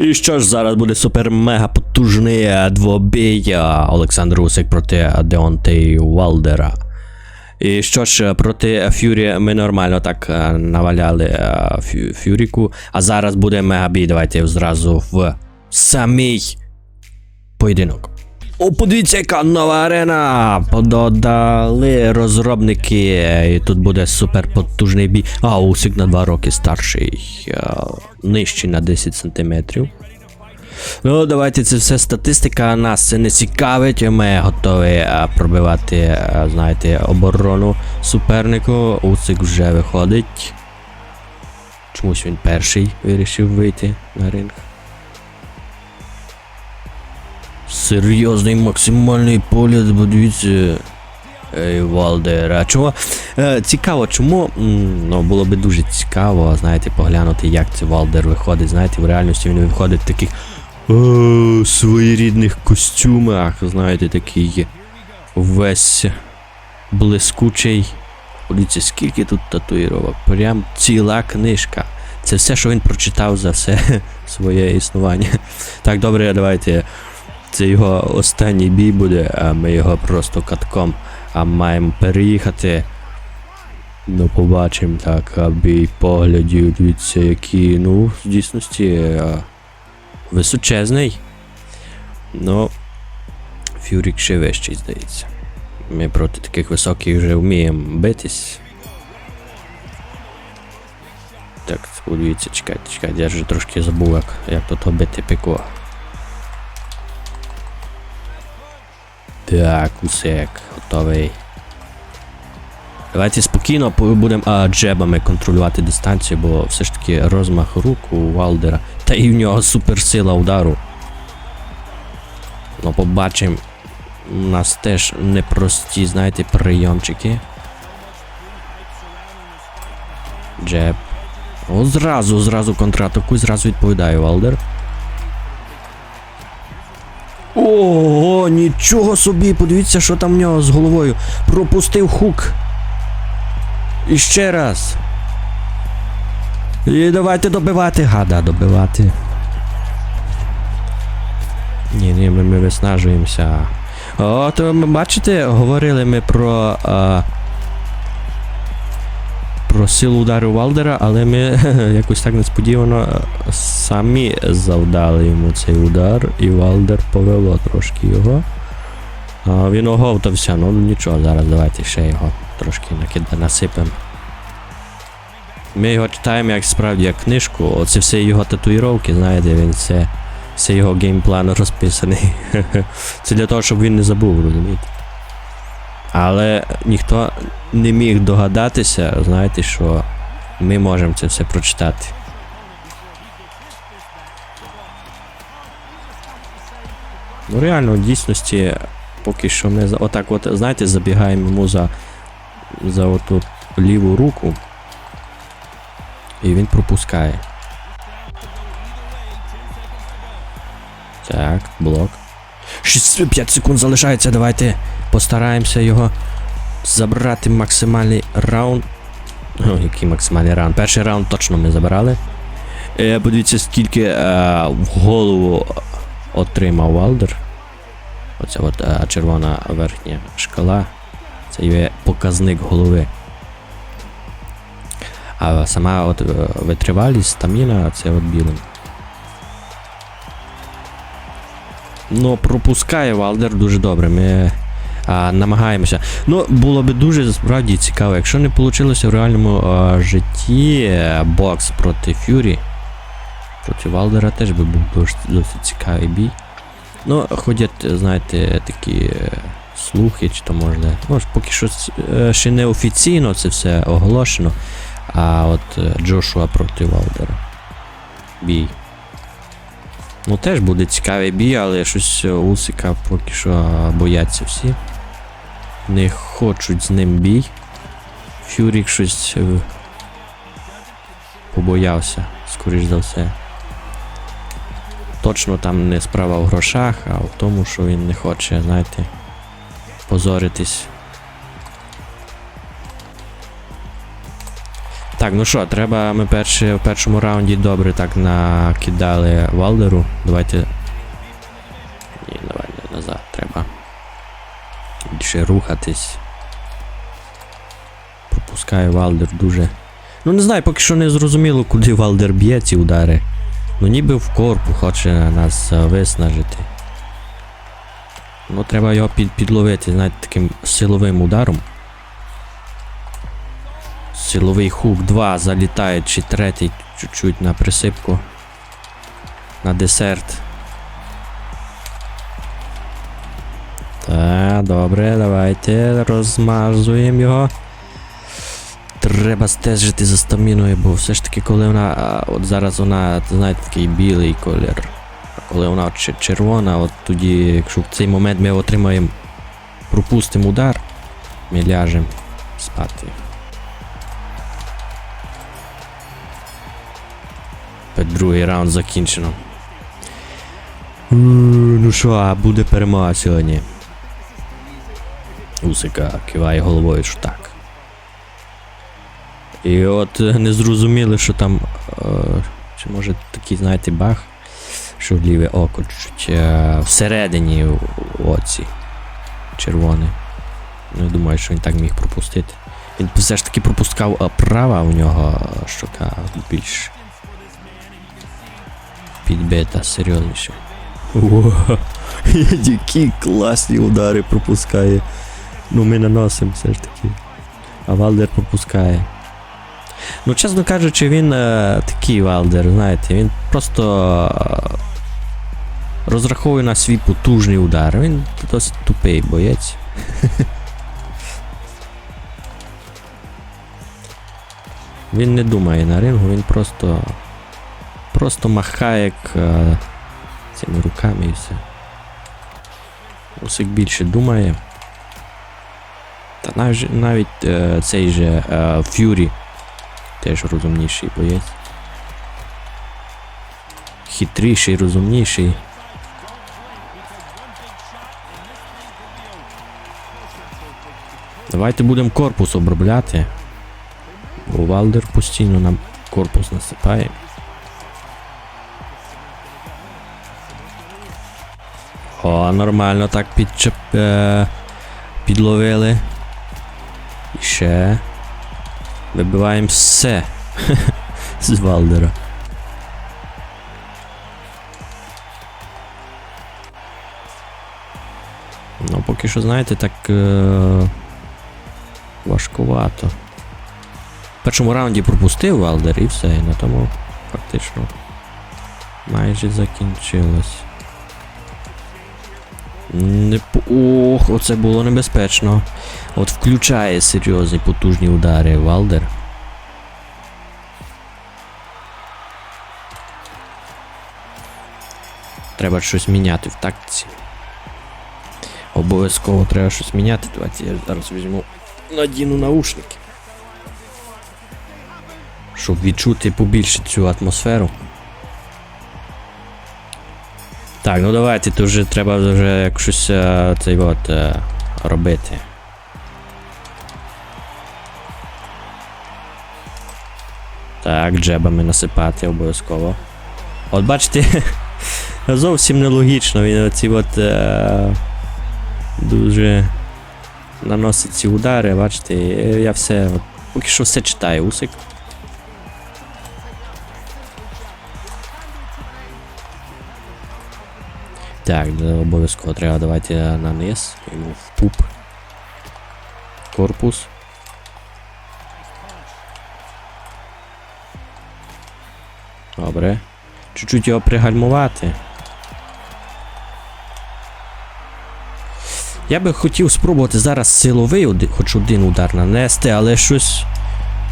І що ж зараз буде супер-мега потужний е, двобій е, Олександр Усик проти Деонтей Валдера. І що ж, е, проти Фюрі ми нормально так наваляли Фю- Фюріку, а зараз буде мегабій. Давайте зразу в самій поєдинок. О, подивіться, яка нова арена! Додали розробники, і тут буде супер потужний бій. А, Усик на 2 роки старший, е, нижчий на 10 сантиметрів. Ну, давайте це все статистика. Нас це не цікавить. Ми готові е, пробивати, е, знаєте, оборону супернику. Усик вже виходить. Чомусь він перший вирішив вийти на ринг. Серйозний максимальний погляд, бо дивіться. Ей, Валдер, а чого? Е, цікаво, чому ну, було би дуже цікаво, знаєте, поглянути, як це Валдер виходить. Знаєте, в реальності він виходить в таких о, своєрідних костюмах, знаєте, такий весь блискучий. Подивіться, скільки тут татуїровок. Прям ціла книжка. Це все, що він прочитав за все своє існування. Так, добре, давайте. Це його останній бій буде, а ми його просто катком а маємо переїхати. Ну, побачимо так, а поглядів, дивіться, які, ну, в дійсності а, височезний. Ну, Фюрік ще вищий, здається. Ми проти таких високих вже вміємо битись. Так, о, дивіться, чекайте, чекайте, я вже трошки забув, як, як тут бити пеко. Так, усек, готовий. Давайте спокійно будемо джебами контролювати дистанцію, бо все ж таки розмах рук у Валдера. Та і в нього суперсила удару. Ну, побачимо. У нас теж непрості, знаєте, прийомчики. Джеб. О, зразу, зразу контратаку, зразу відповідає Валдер. Ого, нічого собі, подивіться, що там в нього з головою. Пропустив хук. І ще раз. І давайте добивати, гада, добивати. Ні, ні, ми, ми виснажуємося. От ми бачите, говорили ми про. А, про силу удару Валдера, але ми якось так несподівано е, самі завдали йому цей удар, і Валдер повело трошки його. А він оговтався, ну нічого, зараз давайте ще його трошки накида насипемо. Ми його читаємо як справді як книжку, оце все його татуїровки, знаєте, він все, все його геймплан розписаний. Це для того, щоб він не забув, розумієте? Але ніхто не міг догадатися, знаєте, що ми можемо це все прочитати. Ну реально, в дійсності, поки що ми отак от, знаєте, забігаємо йому за, за оту ліву руку. І він пропускає. Так, блок. 5 секунд залишається, давайте постараємося його забрати максимальний раунд. О, який максимальний раунд? Перший раунд точно ми забирали. Е, подивіться, скільки е, в голову отримав Валдер. Оця от е, червона верхня шкала. Це є показник голови. А сама от е, витривалість, стаміна, це от білим. Ну, пропускає Валдер дуже добре. Ми а, намагаємося. Ну, було би дуже справді цікаво, якщо не вийшло в реальному а, житті е, бокс проти Фюрі. Проти Валдера теж би був досить, досить цікавий бій. Ну, ходять, знаєте, такі е, слухи, чи то можна. Ну, поки що е, ще не офіційно це все оголошено. А от Джошуа проти Валдера. Бій. Ну, теж буде цікавий бій, але щось Усика поки що бояться всі. Не хочуть з ним бій. Фюрік щось е, побоявся, скоріш за все. Точно там не справа в грошах, а в тому, що він не хоче, знаєте, позоритись. Так, ну що, треба. Ми перші, в першому раунді добре так накидали Валдеру. Давайте. Ні, давай назад, треба. Більше рухатись. Пропускає Валдер дуже. Ну не знаю, поки що не зрозуміло, куди Валдер б'є ці удари. Ну ніби в корпу хоче нас е, виснажити. Ну треба його під, підловити, знаєте, таким силовим ударом. Силовий хук 2 залітає, чи третій чуть-чуть на присипку. На десерт. Добре, давайте розмазуємо його. Треба стежити за стаміною, бо все ж таки, коли вона. От зараз вона, знаєте, такий білий колір. А коли вона червона, от тоді, якщо в цей момент ми отримаємо, пропустимо удар, ми ляжемо спати. Другий раунд закінчено. Ну що, буде перемога сьогодні. Усика киває головою, що так. І от е, не зрозуміли, що там. Е, чи може такий, знаєте, баг, що ліве око чуть е, всередині оці червоне. Не думаю, що він так міг пропустити. Він все ж таки пропускав а права у нього е, щока більш підбита, серйозніше. Які класні удари пропускає. Ну ми наносимо все ж таки. А Валдер пропускає. Ну, чесно кажучи, він е, такий Валдер, знаєте, він просто е, розраховує на свій потужний удар. Він досить тупий боєць. Він не думає на рингу, він просто. Просто махає як е, цими руками і все. Усик більше думає. Та навіть, навіть е, цей же е, Ф'юрі теж розумніший боєць. Хитріший, розумніший. Давайте будемо корпус обробляти. Бо Валдер постійно нам корпус насипає. О, нормально так підчеп... Е... підловили. Ще. Вибиваємо все. З Валдера. Ну, поки що, знаєте, так. Е... Важкувато. В першому раунді пропустив Валдер і все, і на тому фактично майже закінчилось. Ох, оце було небезпечно. От включає серйозні потужні удари Валдер. Треба щось міняти в тактиці. Обов'язково треба щось міняти. Давайте я зараз візьму надіну наушники. Щоб відчути побільше цю атмосферу. Так, ну давайте, то вже треба вже як щось е, цей от е, робити. Так, джебами насипати обов'язково. От бачите, зовсім нелогічно, він оці от е, дуже наносить ці удари, бачите, я все. Поки що все читаю, усик. Так, обов'язково треба давайте на низ, йому в пуп. Корпус. Добре. Чуть-чуть його пригальмувати. Я би хотів спробувати зараз силовий оди- хоч один удар нанести, але щось.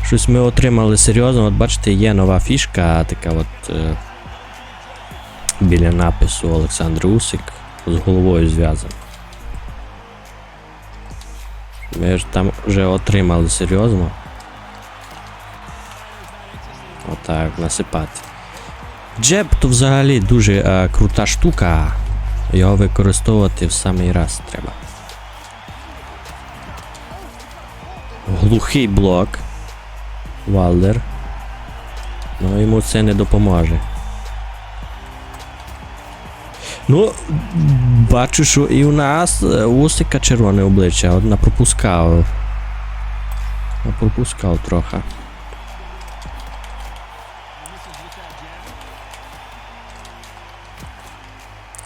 Щось ми отримали серйозно. От бачите, є нова фішка, така от. Біля напису Олександр Усик з головою зв'язаний. Ми ж там вже отримали серйозно. Отак, насипати. Джеб то взагалі дуже е, крута штука. Його використовувати в самий раз треба. Глухий блок. Валдер. Ну йому це не допоможе. Ну, бачу, що і у нас е, Усика червоне обличчя, от напропускав. Напропускав трохи.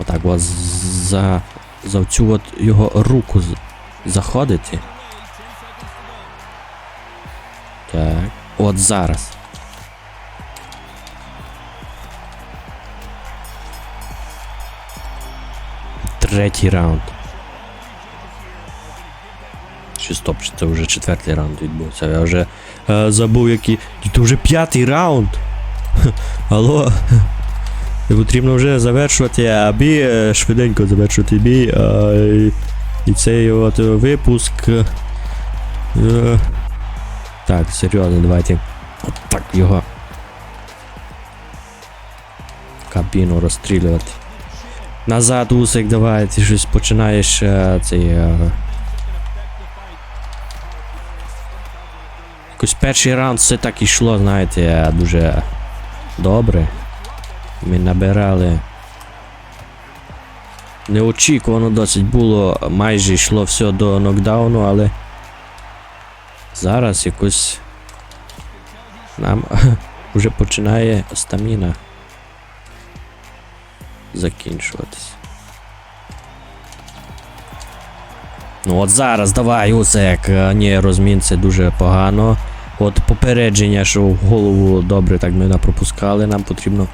Отак от за, за цю от його руку заходити. Так. От зараз. Третій раунд. Чи стоп, чи це вже четвертий раунд відбувся. Я вже е, забув, який. Це вже п'ятий раунд. Алло. Потрібно вже завершувати а е, швиденько завершувати бій. А, і, і цей от випуск. е, е, так, серйозно, давайте. От так його. Кабіну розстрілювати. Назад, усик, давай, ти щось починаєш е, цей. Е, якось перший раунд все так ішло, знаєте, е, дуже добре. Ми набирали. Неочікувано досить було, майже йшло все до нокдауну, але зараз якось нам вже починає стаміна закінчуватись. Ну от зараз давай, Усек. А, Ні, розмін це дуже погано. От попередження, що в голову добре так ми напропускали, нам потрібно.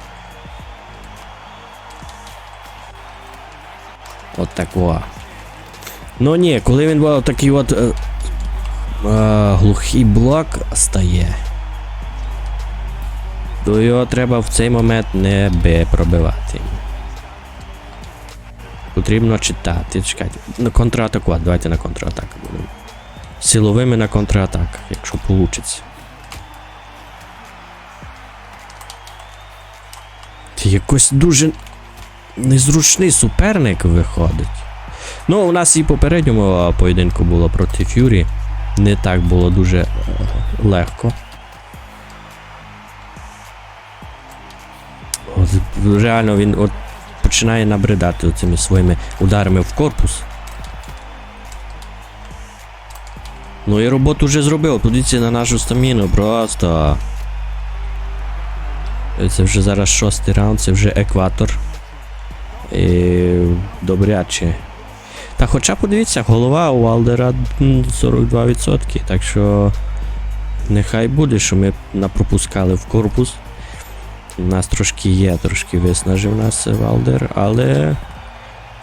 От так. Ну ні, коли він був такий от. Е, е, глухий блок стає. То його треба в цей момент не би пробивати. Потрібно читати. Чекайте. На контратакувати. Давайте на контратаку будемо. Силовими на контратаках, якщо вийде. Якось дуже незручний суперник виходить. Ну, у нас і попередньому поєдинку було проти Фюрі. Не так було дуже е, легко. От, реально він от починає набридати цими своїми ударами в корпус. Ну і роботу вже зробив. Подивіться на нашу стаміну, просто. Це вже зараз шостий раунд, це вже екватор. І добряче. Та хоча подивіться, голова у Валдера м, 42%, так що нехай буде, що ми напропускали в корпус. У нас трошки є, трошки виснажив нас Валдер, але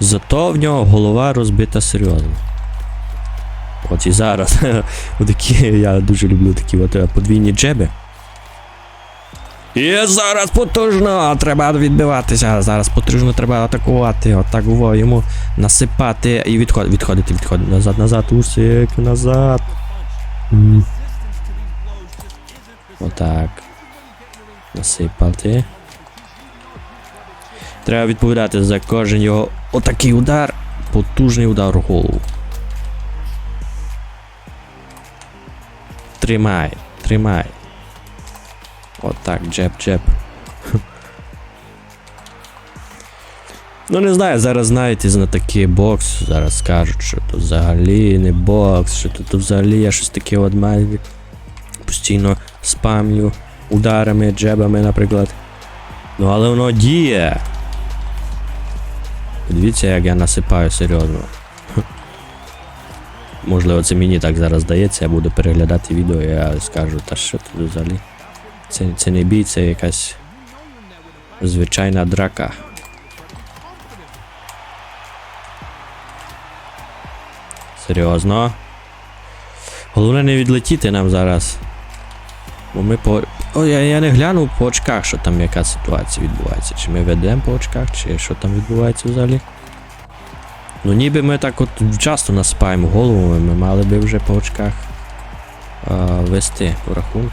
зато в нього голова розбита серйозно. От і зараз такі, я дуже люблю такі от е, подвійні джеби. І зараз потужно треба відбиватися. Зараз потужно треба атакувати. Отак во йому насипати і відход, відходити, відходити. Назад, назад, усик, назад. Отак. Насипати. Треба відповідати за кожен його отакий удар. Потужний удар у голову. Тримай, тримай. Отак, джеб, джеб. Ну не знаю, зараз знаєте, на бокс, зараз скажуть, що то взагалі не бокс, що тут взагалі я щось таке от маю. Постійно спам'ю ударами, джебами, наприклад. Ну але воно діє. Дивіться, як я насипаю серйозно. Можливо, це мені так зараз здається, я буду переглядати відео і я скажу, та що тут взагалі. Це, це не бій, це якась звичайна драка. Серйозно. Головне не відлетіти нам зараз. Бо ми по. О, я, я не глянув по очках, що там яка ситуація відбувається. Чи ми ведемо по очках, чи що там відбувається взагалі. Ну ніби ми так от часто насипаємо голову, ми мали би вже по очках а, вести по рахунку.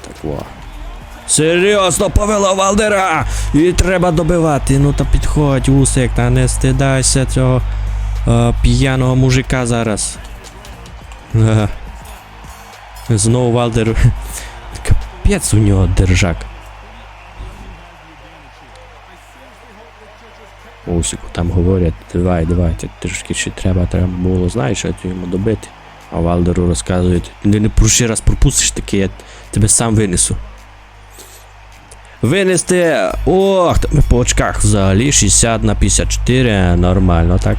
Так во. Серйозно повела Валдера! І треба добивати. Ну та підходь, усик, та не стидайся цього п'яного мужика зараз. Ага. Знову Валдер. Капець у нього держак. Усику там говорять, давай, давай, ти трішки ще треба, треба було, знаєш, що йому добити. А Валдеру розказують, не, не ще раз пропустиш таке, я тебе сам винесу. Винести. Ох, по очках взагалі 60 на 54, нормально так.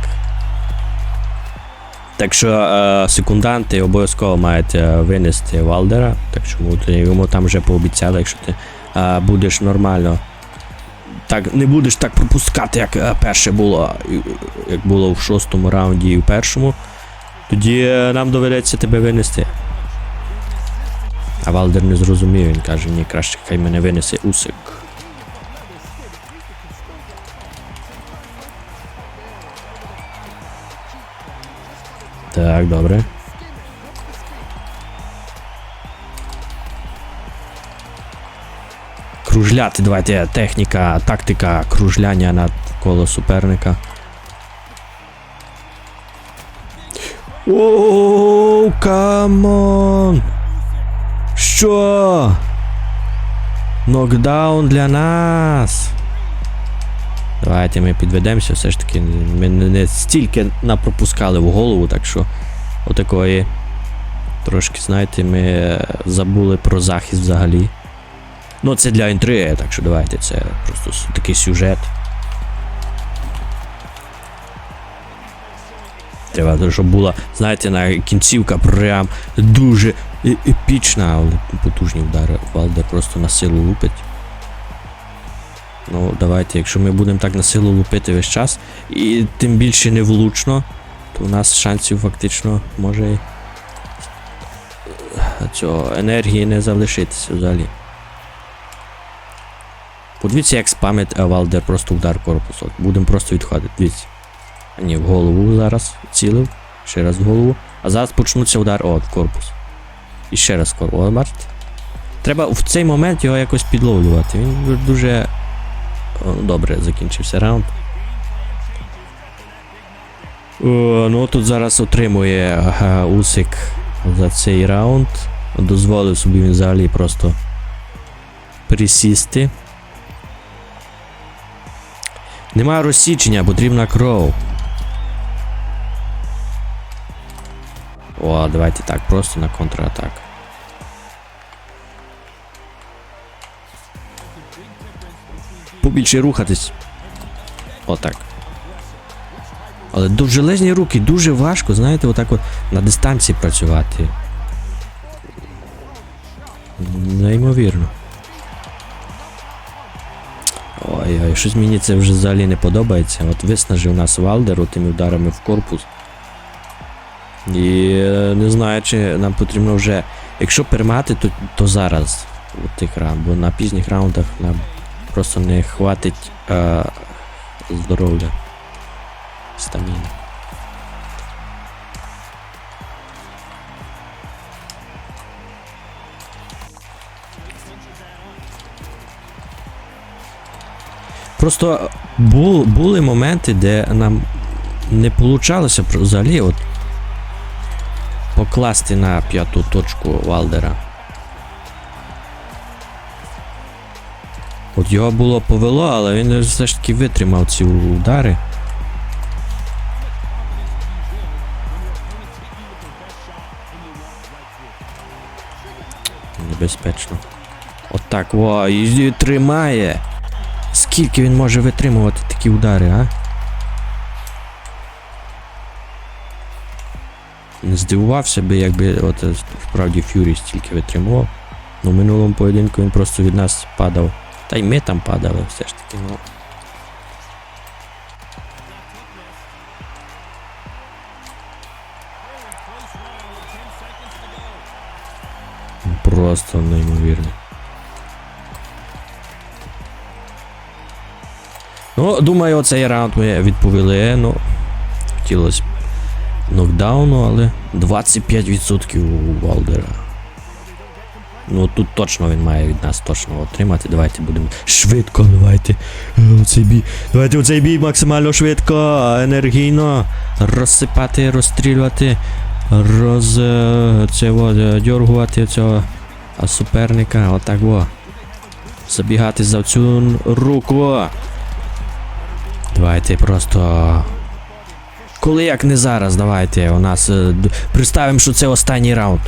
Так що е, секунданти обов'язково мають е, винести Валдера. Так що йому, йому там вже пообіцяли, якщо ти е, будеш нормально. Так, не будеш так пропускати, як е, перше було, е, як було в шостому раунді і в першому. Тоді е, нам доведеться тебе винести. А Валдер не зрозумів, він каже, ні, краще хай мене винесе Усик. Так, добре. Кружляти, давайте техніка, тактика кружляння навколо суперника. Оу, камон! Що? Нокдаун для нас. Давайте ми підведемося, все ж таки ми не стільки напропускали в голову, так що отакої. Трошки, знаєте, ми забули про захист взагалі. Ну, це для інтриги, так що давайте, це просто такий сюжет. Треба, щоб була, знаєте, на кінцівка прям дуже е- епічна, але потужні удари. Валдер просто на силу лупить. Ну, давайте, якщо ми будемо так на силу лупити весь час, і тим більше не влучно, то у нас шансів фактично може е, цього енергії не залишитися взагалі. Подивіться, як спамить Валдер просто удар корпусу. Будемо просто відходити. Дивіться. А ні, в голову зараз цілив. Ще раз в голову. А зараз почнуться удар о, в корпус. І ще раз корпус. Треба в цей момент його якось підловлювати. Він дуже добре закінчився раунд. О, ну тут зараз отримує е, Усик за цей раунд. Дозволив собі він взагалі просто присісти. Немає розсічення, потрібна кров. О, давайте так, просто на контратак. Побільше рухатись. Отак. Але довжелезні руки, дуже важко, знаєте, отак от на дистанції працювати. Неймовірно. Ой-ой, щось мені це вже взагалі не подобається. От виснажив нас Валдеру тими ударами в корпус. І е, не знаю, чи нам потрібно вже. Якщо перемагати, то, то зараз у тих раундах, бо на пізніх раундах нам просто не хватить е, здоров'я. Стаміни. Просто бу, були моменти, де нам не получалося взагалі от покласти на п'яту точку Валдера. От його було повело, але він все ж таки витримав ці удари. Небезпечно. От так, во, і тримає. Скільки він може витримувати такі удари, а? Не здивувався би, якби от справді Фюрі стільки витримував. Ну, в минулому поєдинку він просто від нас падав. Та й ми там падали все ж таки, ну. Просто неймовірно. Ну, думаю, оцей раунд ми відповіли. Ну, хотілося б нокдауну, але 25% у Валдера. Ну тут точно він має від нас точно отримати. Давайте будемо. Швидко, давайте. Е, Оцей бій. Давайте оцей бій максимально швидко, енергійно. Розсипати, розстрілювати, роз. е, Це е, дьоргувати цього суперника. Отак во. Забігати за цю руку. Давайте просто. Коли як не зараз, давайте у нас. е, Представимо, що це останній раунд.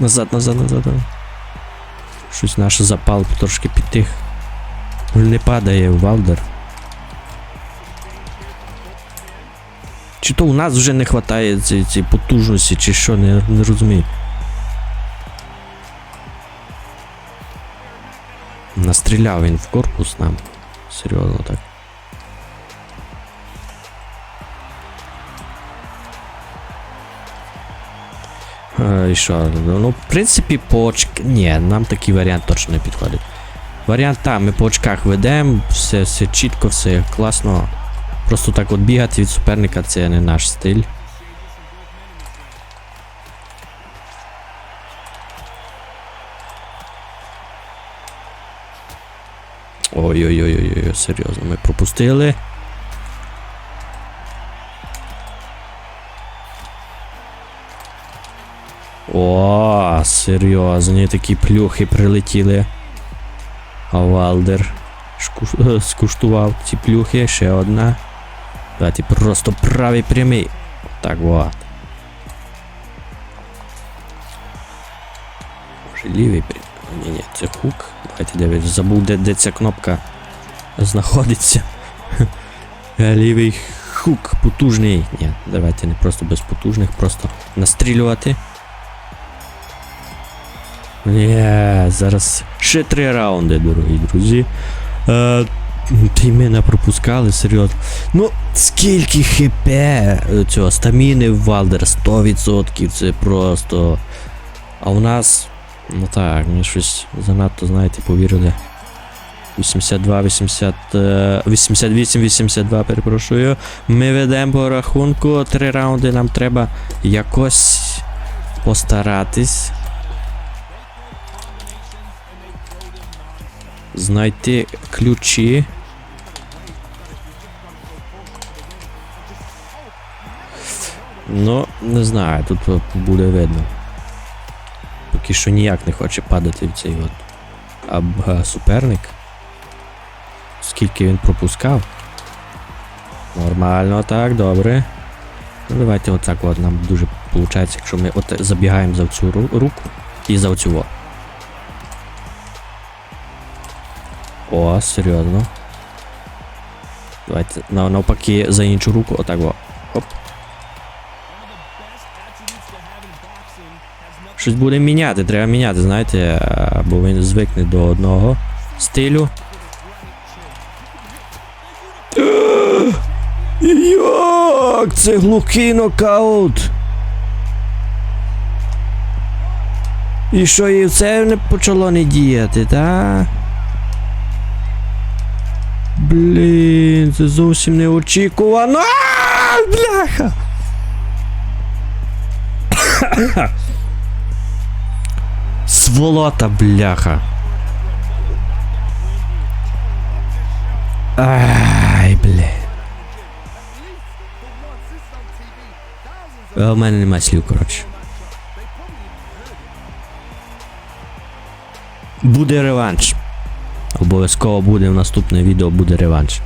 Назад, назад, назад. Щось наш запал трошки підтих. Не падає Валдер. Чи то у нас вже не вистачає цієї ці потужності, чи що, не, не розумію. Настріляв він в корпус нам. Серйозно так. І що? Ну, в принципі, по очках. Ні, нам такий варіант точно не підходить. Варіант там, ми по очках ведемо, все, все чітко, все класно. Просто так от бігати від суперника це не наш стиль. Ой-ой-ой, серйозно, ми пропустили. О, серйозні такі плюхи прилетіли. А Валдер скуштував ці плюхи, ще одна. Давайте просто правий прямий. Так от. Може лівий прямий. Ні, ні, це хук. Давайте дивись, забув, де, де ця кнопка знаходиться. Лівий хук потужний. Ні, давайте не просто без потужних, просто настрілювати. Ні, зараз ще три раунди, дорогі друзі. Е, ти мене пропускали, серйозно. Ну, скільки хп е, цього стаміни в Валдер 100%, це просто. А у нас. Ну так, мені щось занадто, знаєте, повірили. 82, 80, е, 88, 82, перепрошую. Ми ведемо по рахунку. Три раунди нам треба якось постаратись. Знайти ключі. Ну, не знаю, тут буде видно. Поки що ніяк не хоче падати в цей от аб, е, суперник. Скільки він пропускав. Нормально, так, добре. Ну давайте отак от нам дуже виходить, якщо ми от забігаємо за цю руку і за оцю. О, серйозно. Давайте нав- навпаки за іншу руку, отак во. Оп. Щось буде міняти, треба міняти, знаєте, е, бо він звикне до одного стилю. Як? Це глухий нокаут. І що і це не почало не діяти, та? Блін, це зовсім неочікувано. А, Бляха! Сволота, бляха. Ай, бля. У мене нема слів, коротше. Буде реванш. Обов'язково буде в наступне відео буде реванш.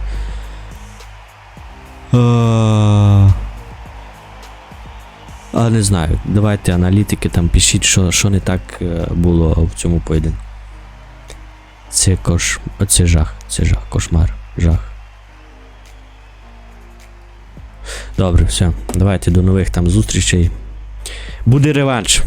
А, не знаю. Давайте аналітики там пишіть, що, що не так е, було в цьому поєдинку. Це кош. Це жах. Це жах. Кошмар. Жах. Добре, все. Давайте до нових там зустрічей. Буде реванш.